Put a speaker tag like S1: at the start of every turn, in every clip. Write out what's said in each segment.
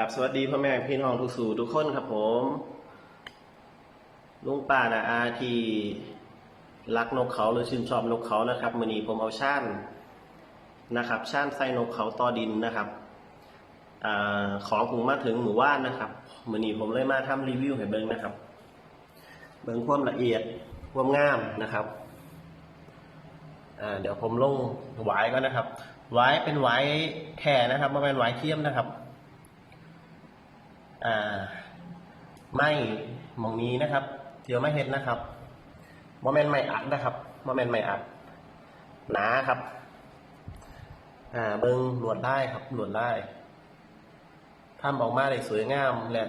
S1: ครับสวัสดีพ่อแม่พี่น้องทุกสู่ทุกคนครับผม ลุงป้านะอาที่รักนกเขาหรือชื่นชอบนกเขานะครับมือนี้ผมเอาช่านนะครับช่านไส้นกเขาต่อดินนะครับอของผมมาถึงหมู่บ้านนะครับมือนี้ผมเลยมาทำรีวิวให้เบิ้งนะครับ เบิ้งความละเอียดความงามนะครับเดี๋ยวผมลงหวายก็นะครับหวายเป็นหวายแค่นะครับไม่เป็นหวายเทียมนะครับ อ่าไม่มองนี้นะครับเดี๋ยวไม่เห็ดนะครับโมเมนต์ไม่อัดนะครับโมเมนต์ไม่อัดหนาครับ อ่าเบิ้งหลวดได้ครับหลวดได้ทำออกมาได้สวยงามและ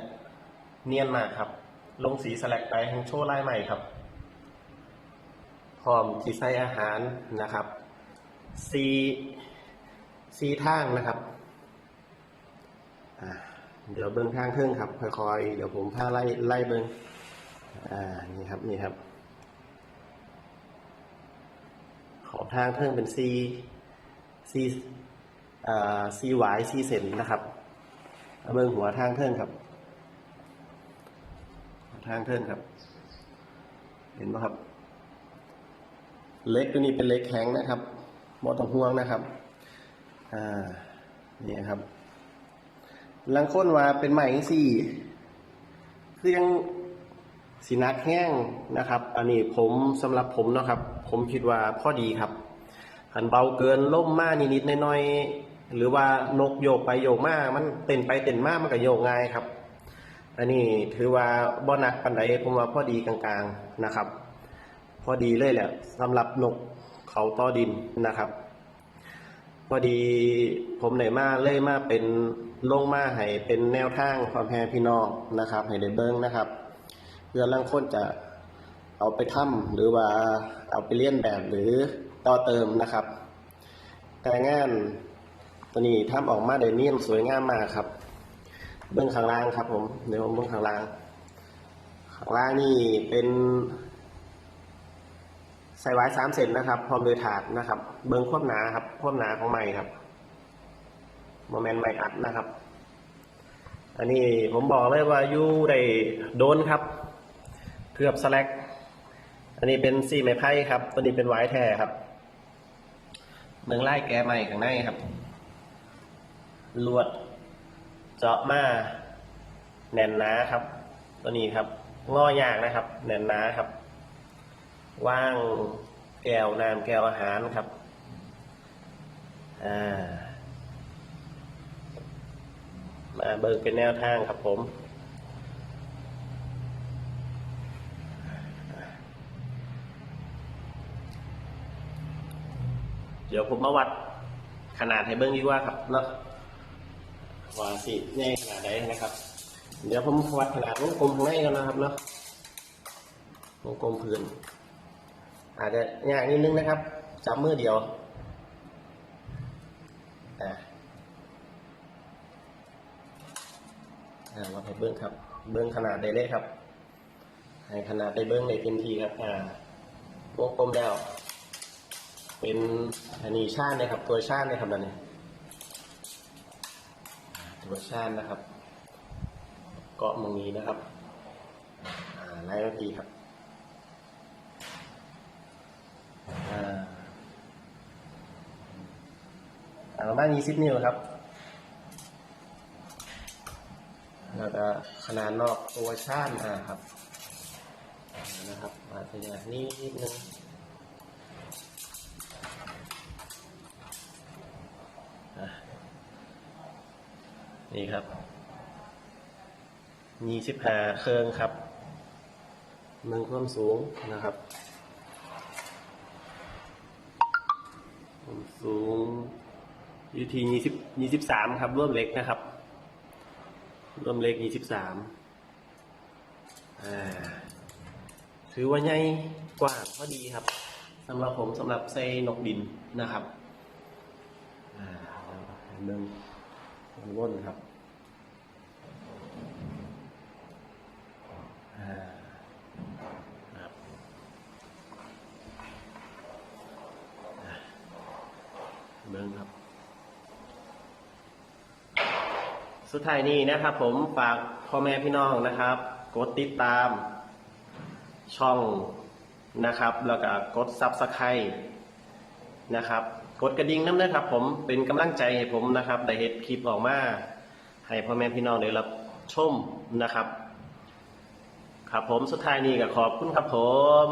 S1: เนียนมากครับ ลงสีสแลกไปทั้งโชว์ลายใหม่ครับพร้อมที่ใส่อาหารนะครับซีซีทางนะครับอ่า เดี๋ยวเบิ้งข้างเครื่องครับค่อยๆเดี๋ยวผมพาไล่ไล่เบิ้งอ่านี่ครับนี่ครับ ขอบทางเครื่องเป็น C C อ่า C หวาย C เซนนะครับเบิ้งหัวทางเครื่องครับ ทางเครื่องครับ เห็นไหมครับ เล็กตัวนี้เป็นเล็กแข็งนะครับบอต้องห่วงนะครับ อ่านี่ครับ ลังค้นว่าเป็นใหม่สี่ คือยังสีนักแห้งนะครับ อันนี้ผมสำหรับผมนะครับ ผมคิดว่าพอดีครับหันเบาเกินล่มมากนิดๆน้อยๆหรือว่านกโยกไปโยกมามันเต้นไปเต้นมามันก็โยกง่ายครับ อันนี้ถือว่าบ่หนักปันใดผมว่าพอดีกลางๆนะครับ พอดีเลยแหละสำหรับนกเขาต้อดินนะครับ พอดีผมไหนมาเล่ยมาเป็นลงมาให้เป็นแนวทางความแพรพี่น้องนะครับให้ได้เบิ้งนะครับเพื่อลังคนจะเอาไปทำหรือว่าเอาไปเลียนแบบหรือต่อเติมนะครับ แต่งานตัวนี้ทำออกมาได้เนียนสวยงามมากครับ เบื้องข้างล่างครับผมเดี๋ยวผมเบื้องข้างล่างข้างล่างนี่เป็น ใส่ไว้สามเซนนะครับ พร้อมโดยถาดนะครับ เบิ้งควบหนาครับควบหนาของไม้ครับโมเมนต์ไม้อัดนะครับ อันนี้ผมบอกเลยว่าอยู่ได้โดนครับ เกือบสแลกอันนี้เป็นสี่ไม้ไผ่ครับ ตัวนี้เป็นไว้แท้ครับเมืองไล่แกใหม่ข้างในครับ ลวดเจาะมาแน่นหนาครับ ตัวนี้ครับงอยากนะครับ แน่นหนาครับ ว่างแก้วน้ำแก้วอาหารครับ อ่า มาเบิกเป็นแนวทางครับผมเดี๋ยวผมมาวัดขนาดให้เบิ้งดีกว่าครับเนาะว่าสิแน่ขนาดไหนนะครับ เดี๋ยวผมวัดขนาดวงกลมข้างในกันนะครับเนาะวงกลมพื้น อาจจะยากนิดนึงนะครับจับมือเดียวอ่าอ่าเราให้เบิ้งครับ เบิ้งขนาดได้เลยครับ ให้ขนาดได้เบิ้งในเต็มที่ครับ อ่าวงกลมแล้ว เป็นอันนี้ชาตินะครับ ตัวชาตินะครับอันนี้ตัวชาตินะครับ เกาะมองนี้นะครับ อ่าไล่นาทีครับ อ่าอ่าประมาณ20นิ้วครับ แล้วก็ขนาดนอกตัวชาติอ่าครับนะครับมาขยายนิดนึงอะนี่ครับมีสิบห้าเครื่องครับเมืองความสูงนะครับผมสูง ยูทียี่สิบยี่สิบสามครับร่วมเล็กนะครับ ร่วมเล็กยี่สิบสามถือว่าใหญ่กว้างพอดีครับสำหรับผมสำหรับไส้นกดินนะครับอ่าเมืองวนครับอ่าครับเบิ้งครับ สุดท้ายนี้นะครับ ผมฝากพ่อแม่พี่น้องนะครับ กดติดตามช่องนะครับ แล้วก็กดซับสไครต์นะครับ กดกระดิ่งน้ำนะครับ ผมเป็นกำลังใจให้ผมนะครับได้เฮ็ดคลิปออกมาให้พ่อแม่พี่น้องได้รับชมนะครับ ครับผมสุดท้ายนี้ก็ขอบคุณครับผม